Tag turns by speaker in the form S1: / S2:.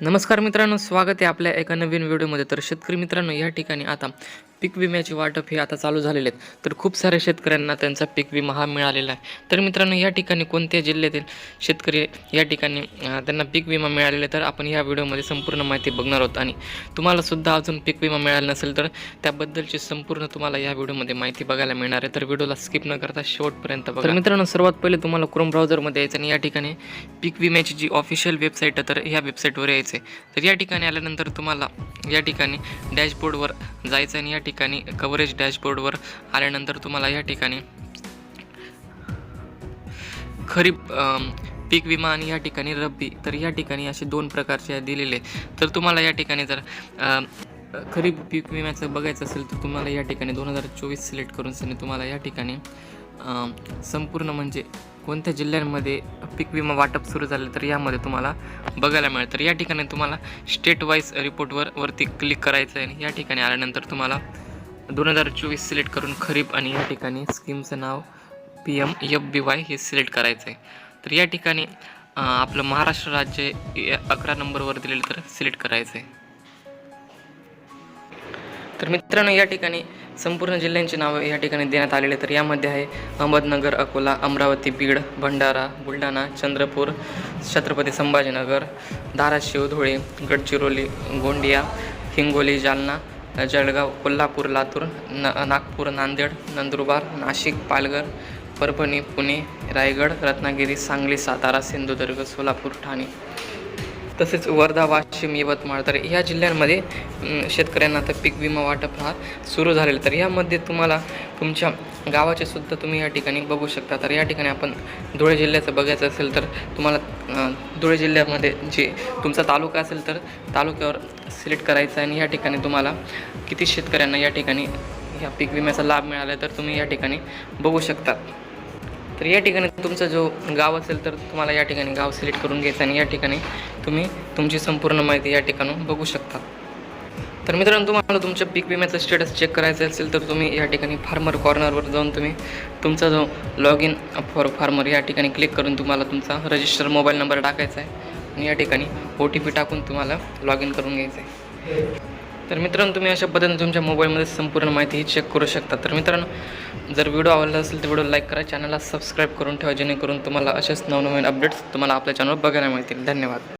S1: नमस्कार मित्रांनो स्वागत आहे आपल्या एका नवीन व्हिडिओमध्ये. तर शेतकरी मित्रांनो या ठिकाणी आता पीक विम्याचे वाटप हे आता चालू झालेले आहेत. तर खूप साऱ्या शेतकऱ्यांना त्यांचा पीक विमा हा मिळालेला आहे. तर मित्रांनो या ठिकाणी कोणत्या जिल्ह्यातील शेतकरी या ठिकाणी त्यांना पीक विमा मिळालेला आहे तर आपण या व्हिडिओमध्ये संपूर्ण माहिती बघणार आहोत. आणि तुम्हाला सुद्धा अजून पीक विमा मिळाला नसेल तर त्याबद्दलची संपूर्ण तुम्हाला या व्हिडिओमध्ये माहिती बघायला मिळणार आहे. तर व्हिडिओला स्किप न करता शेवटपर्यंत बघा. तर मित्रांनो सर्वात पहिले तुम्हाला क्रोम ब्राउझरमध्ये यायचं आणि या ठिकाणी पीक विम्याची जी ऑफिशियल वेबसाईट आहे तर ह्या वेबसाईटवर यायचं आहे. तर या ठिकाणी आल्यानंतर तुम्हाला या ठिकाणी डॅशबोर्डवर जायचं आणि या ठिकाणी कव्हरेज डॅशबोर्डवर आल्यानंतर तुम्हाला या ठिकाणी खरीप पीक विमा आणि या ठिकाणी रब्बी तर या ठिकाणी असे दोन प्रकारचे दिलेले. तर तुम्हाला या ठिकाणी जर खरीप पीक विम्याचं बघायचं असेल तर तुम्हाला या ठिकाणी दोन हजार चोवीस सिलेक्ट करून सनी तुम्हाला या ठिकाणी संपूर्ण म्हणजे कोणत्या जिल्ह्यांमध्ये पीक विमा वाटप सुरू झालं तर यामध्ये तुम्हाला बघायला मिळेल. तर या ठिकाणी तुम्हाला स्टेट वाईज रिपोर्टवर वरती क्लिक करायचं आहे आणि या ठिकाणी आल्यानंतर तुम्हाला दोन हजार चोवीस सिलेक्ट करून खरीप आणि या ठिकाणी स्कीमचं नाव P M F B Y हे सिलेक्ट करायचं आहे तर या ठिकाणी आपलं महाराष्ट्र राज्य अकरा नंबरवर दिलेलं तर सिलेक्ट करायचं आहे तर मित्रांनो या ठिकाणी संपूर्ण जिल्ह्यांची नावं या ठिकाणी देण्यात आलेले तर यामध्ये आहे अहमदनगर अकोला अमरावती बीड भंडारा बुलढाणा चंद्रपूर छत्रपती संभाजीनगर धाराशिव धुळे गडचिरोली गोंदिया हिंगोली जालना जळगाव कोल्हापूर लातूर न नागपूर नांदेड नंदुरबार नाशिक पालघर परभणी पुणे रायगड रत्नागिरी सांगली सातारा सिंधुदुर्ग सोलापूर ठाणे. तसेच वर्धा वाशिम यवतमाळ. तर ह्या जिल्ह्यांमध्ये शेतकऱ्यांना आता पीक विमा वाटप हा सुरू झालेला. तर यामध्ये तुम्हाला तुमच्या गावाचे सुद्धा तुम्ही या ठिकाणी बघू शकता. तर या ठिकाणी आपण धुळे जिल्ह्याचं बघायचं असेल तर तुम्हाला धुळे जिल्ह्यामध्ये जे तुमचा तालुका असेल तर तालुक्यावर सिलेक्ट करायचं आहे आणि या ठिकाणी तुम्हाला किती शेतकऱ्यांना या ठिकाणी ह्या पीक विम्याचा लाभ मिळाला आहे तर तुम्ही या ठिकाणी बघू शकता. तर या ठिकाणी तुमचा जो गाव असेल तर तुम्हाला या ठिकाणी गाव सिलेक्ट करून घ्यायचं आणि या ठिकाणी तुम्ही तुमची संपूर्ण माहिती या ठिकाणून बघू शकता. तर मित्रांनो तुम्हाला तुमच्या पीक विम्याचा स्टेटस चेक करायचं असेल तर तुम्ही या ठिकाणी फार्मर कॉर्नरवर जाऊन तुम्ही तुमचा जो लॉग इन फॉर फार्मर या ठिकाणी क्लिक करून तुम्हाला तुमचा रजिस्टर मोबाईल नंबर टाकायचा आहे आणि या ठिकाणी ओ टी पी टाकून तुम्हाला लॉग इन करून घ्यायचं आहे. तर मित्रांनो तुम्ही अशा पद्धतीने तुमच्या मोबाईलमध्ये संपूर्ण माहिती ही चेक करू शकता. तर मित्रांनो जर व्हिडिओ आवडला असेल तर व्हिडिओ लाईक करा चॅनलला सबस्क्राईब करून ठेवा जेणेकरून तुम्हाला असेच नवनवीन अपडेट्स तुम्हाला आपल्या चॅनलवर बघायला मिळतील. धन्यवाद.